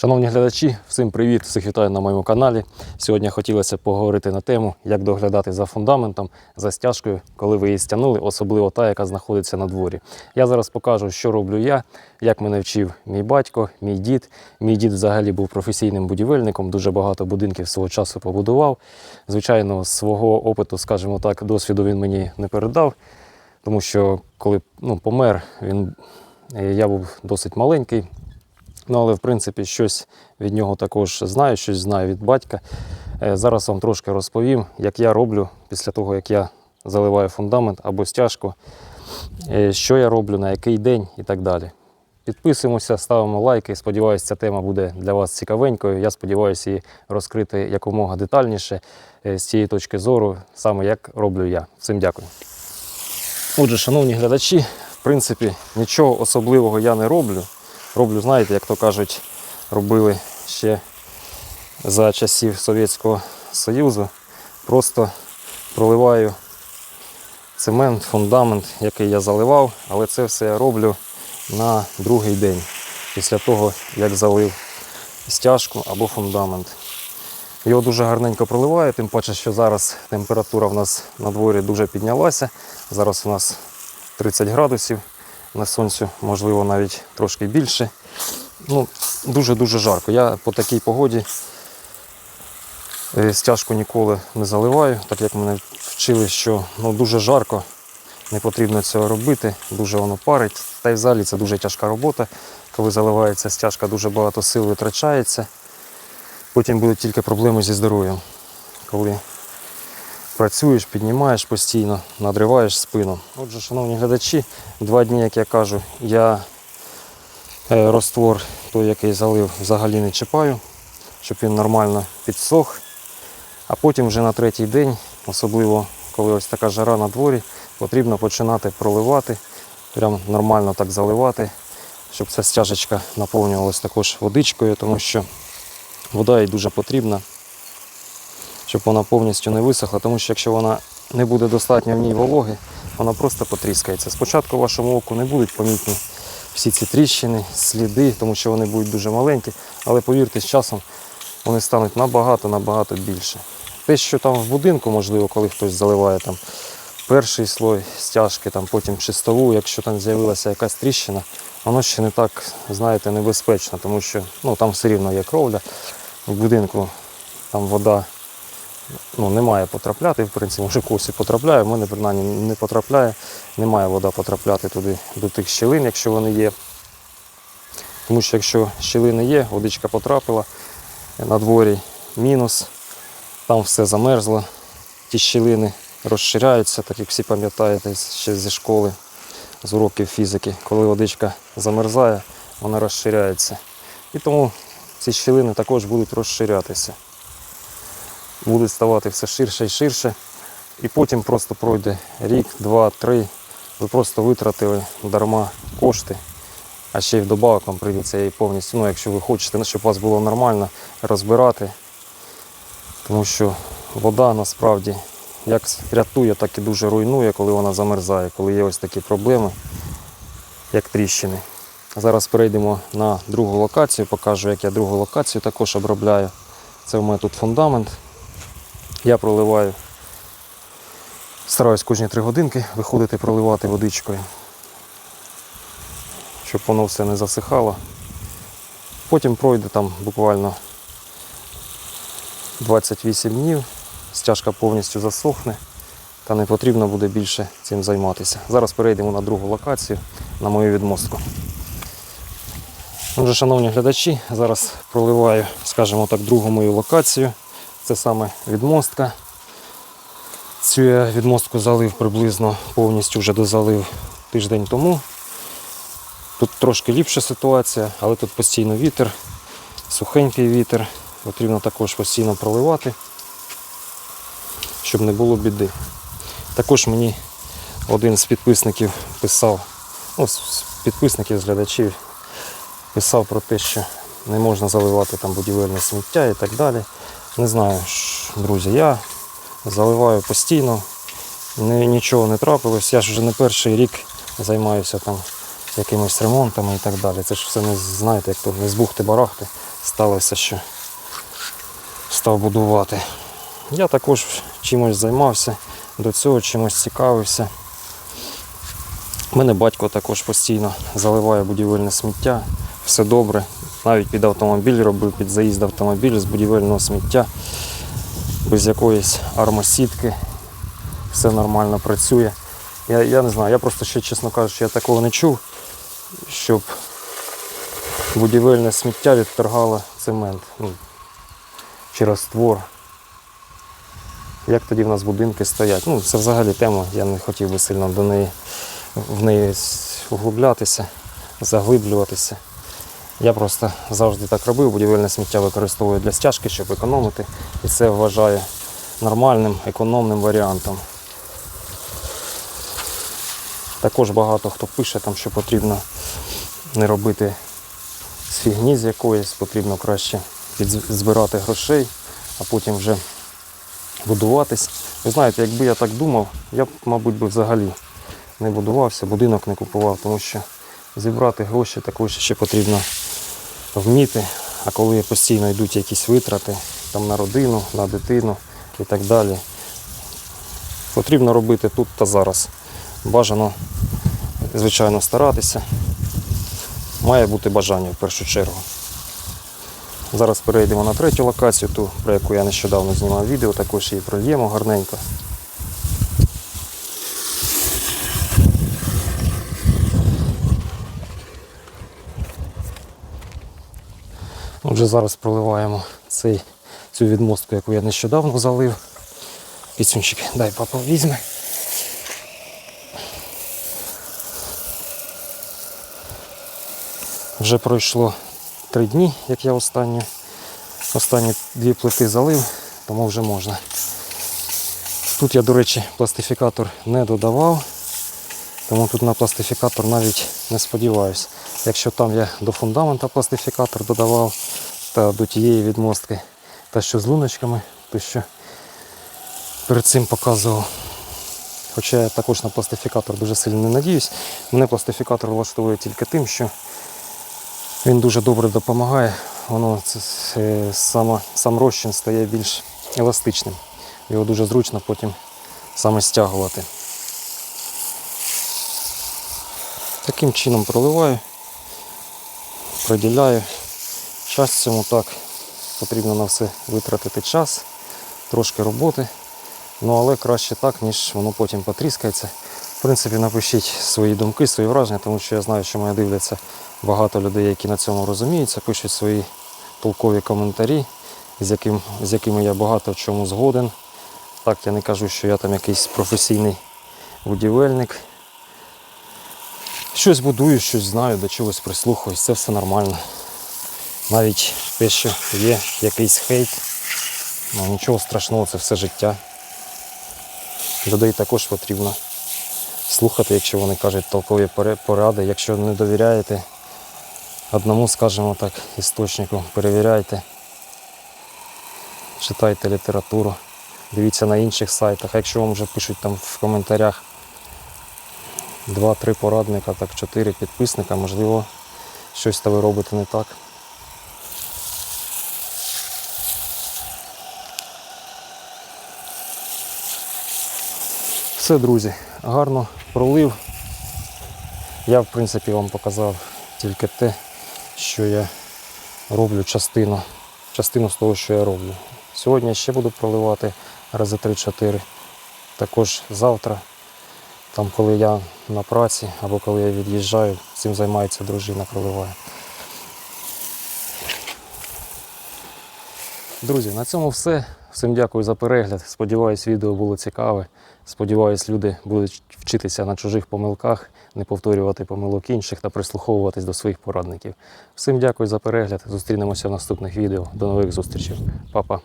Шановні глядачі, всім привіт! Всіх вітаю на моєму каналі. Сьогодні хотілося поговорити на тему, як доглядати за фундаментом, за стяжкою, коли ви її стягнули, особливо та, яка знаходиться на дворі. Я зараз покажу, що роблю я, як мене вчив мій батько, мій дід. Мій дід взагалі був професійним будівельником, дуже багато будинків свого часу побудував. Звичайно, свого опиту, скажімо так, досвіду він мені не передав, тому що коли ну, помер, він, е, я був досить маленький. Ну, але в принципі щось від нього також знаю, щось знаю від батька. Е, Зараз вам трошки розповім, як я роблю після того, як я заливаю фундамент або стяжку, е, що я роблю, на який день і так далі. Підписуємося, ставимо лайки. Сподіваюся, ця тема буде для вас цікавенькою. Я сподіваюся її розкрити якомога детальніше е, з цієї точки зору, саме як роблю я. Всім дякую. Отже, шановні глядачі, в принципі, нічого особливого я не роблю. Роблю, знаєте, як то кажуть, робили ще за часів Совєтського Союзу. Просто проливаю цемент, фундамент, який я заливав, але це все я роблю на другий день після того, як залив стяжку або фундамент. Його дуже гарненько проливаю, тим паче, що зараз температура в нас на дворі дуже піднялася. Зараз у нас 30 градусів на сонцю, можливо, навіть трошки більше. Ну, Дуже-дуже жарко. Я по такій погоді е, стяжку ніколи не заливаю, так як мене вчили, що ну, дуже жарко, не потрібно цього робити, дуже воно парить. Та й взагалі це дуже тяжка робота. Коли заливається стяжка, дуже багато сил витрачається. Потім будуть тільки проблеми зі здоров'ям. Коли працюєш, піднімаєш постійно, надриваєш спину. Отже, шановні глядачі, два дні, як я кажу, я е, розтвор той, який залив, взагалі не чіпаю, щоб він нормально підсох. А потім вже на третій день, особливо коли ось така жара на дворі, потрібно починати проливати, прям нормально так заливати, щоб ця стяжечка наповнювалась також водичкою, тому що вода їй дуже потрібна щоб вона повністю не висохла, тому що якщо вона не буде достатньо в ній вологи, вона просто потріскається. Спочатку вашому оку не будуть помітні всі ці тріщини, сліди, тому що вони будуть дуже маленькі, але повірте, з часом вони стануть набагато-набагато більше. Те, що там в будинку, можливо, коли хтось заливає там перший слой стяжки, там потім чистову, якщо там з'явилася якась тріщина, воно ще не так, знаєте, небезпечно, тому що ну, там все рівно є кровля. В будинку там вода ну, не потрапляти, в принципі, може когось потрапляє, в мене принаймні не потрапляє, не має вода потрапляти туди до тих щілин, якщо вони є. Тому що якщо щілини є, водичка потрапила на дворі, мінус, там все замерзло, ті щілини розширяються, так як всі пам'ятаєте ще зі школи, з уроків фізики. Коли водичка замерзає, вона розширяється. І тому ці щілини також будуть розширятися будуть ставати все ширше і ширше. І потім просто пройде рік, два, три. Ви просто витратили дарма кошти. А ще й вдобавок вам прийдеться її повністю, ну, якщо ви хочете, щоб у вас було нормально розбирати. Тому що вода насправді як рятує, так і дуже руйнує, коли вона замерзає, коли є ось такі проблеми, як тріщини. Зараз перейдемо на другу локацію, покажу, як я другу локацію також обробляю. Це в мене тут фундамент. Я проливаю, стараюсь кожні три годинки виходити проливати водичкою, щоб воно все не засихало. Потім пройде там буквально 28 днів, стяжка повністю засохне та не потрібно буде більше цим займатися. Зараз перейдемо на другу локацію, на мою відмостку. Отже, шановні глядачі, зараз проливаю, скажімо так, другу мою локацію. Це саме відмостка. Цю я відмостку залив приблизно повністю вже дозалив тиждень тому. Тут трошки ліпша ситуація, але тут постійно вітер, сухенький вітер. Потрібно також постійно проливати, щоб не було біди. Також мені один з підписників писав, ну, з підписників, з глядачів, писав про те, що не можна заливати там будівельне сміття і так далі. Не знаю, друзі, я заливаю постійно, Ні- нічого не трапилось. Я ж вже не перший рік займаюся там якимись ремонтами і так далі. Це ж все не знаєте, як то не з бухти-барахти. сталося, що став будувати. Я також чимось займався, до цього чимось цікавився. У мене батько також постійно заливає будівельне сміття. Все добре. Навіть під автомобіль робив, під заїзд автомобіля з будівельного сміття, без якоїсь армосітки. Все нормально працює. Я, я не знаю, я просто ще, чесно кажучи, я такого не чув, щоб будівельне сміття відторгало цемент ну, чи раствор. Як тоді в нас будинки стоять? Ну, це взагалі тема, я не хотів би сильно до неї в неї углублятися, заглиблюватися. Я просто завжди так робив, будівельне сміття використовую для стяжки, щоб економити. І це вважаю нормальним, економним варіантом. Також багато хто пише, там, що потрібно не робити з фігні з якоїсь, потрібно краще збирати грошей, а потім вже будуватись. Ви знаєте, якби я так думав, я б, мабуть, би взагалі не будувався, будинок не купував, тому що зібрати гроші також ще потрібно вміти. А коли постійно йдуть якісь витрати там, на родину, на дитину і так далі, потрібно робити тут та зараз. Бажано, звичайно, старатися. Має бути бажання в першу чергу. Зараз перейдемо на третю локацію, ту, про яку я нещодавно знімав відео, також її прольємо гарненько. Отже, зараз проливаємо цей, цю відмостку, яку я нещодавно залив. Пісюнчик, дай папа візьме. Вже пройшло три дні, як я останні, останні дві плити залив, тому вже можна. Тут я, до речі, пластифікатор не додавав, тому тут на пластифікатор навіть не сподіваюся. Якщо там я до фундамента пластифікатор додавав та до тієї відмостки, та що з луночками, то що перед цим показував. Хоча я також на пластифікатор дуже сильно не надіюсь. Мене пластифікатор влаштовує тільки тим, що він дуже добре допомагає. Воно це, це, сама, сам розчин стає більш еластичним. Його дуже зручно потім саме стягувати. Таким чином проливаю, приділяю час цьому так. Потрібно на все витратити час, трошки роботи. Ну але краще так, ніж воно потім потріскається. В принципі, напишіть свої думки, свої враження, тому що я знаю, що мене дивляться багато людей, які на цьому розуміються, пишуть свої толкові коментарі, з, яким, з якими я багато в чому згоден. Так, я не кажу, що я там якийсь професійний будівельник. Щось будую, щось знаю, до чогось прислухаюсь, це все нормально. Навіть те, що є якийсь хейт, ну нічого страшного, це все життя. Людей також потрібно слухати, якщо вони кажуть толкові поради. Якщо не довіряєте одному, скажімо так, істочнику, перевіряйте, читайте літературу, дивіться на інших сайтах. А якщо вам вже пишуть там в коментарях два-три порадника, так чотири підписника, можливо, щось та ви робите не так. Все, друзі, гарно пролив. Я, в принципі, вам показав тільки те, що я роблю частину, частину з того, що я роблю. Сьогодні ще буду проливати рази 3-4. Також завтра, там, коли я на праці або коли я від'їжджаю, цим займається дружина, проливає. Друзі, на цьому все. Всім дякую за перегляд. Сподіваюсь, відео було цікаве. Сподіваюсь, люди будуть вчитися на чужих помилках, не повторювати помилок інших та прислуховуватись до своїх порадників. Всім дякую за перегляд. Зустрінемося в наступних відео. До нових зустрічей. Па-па.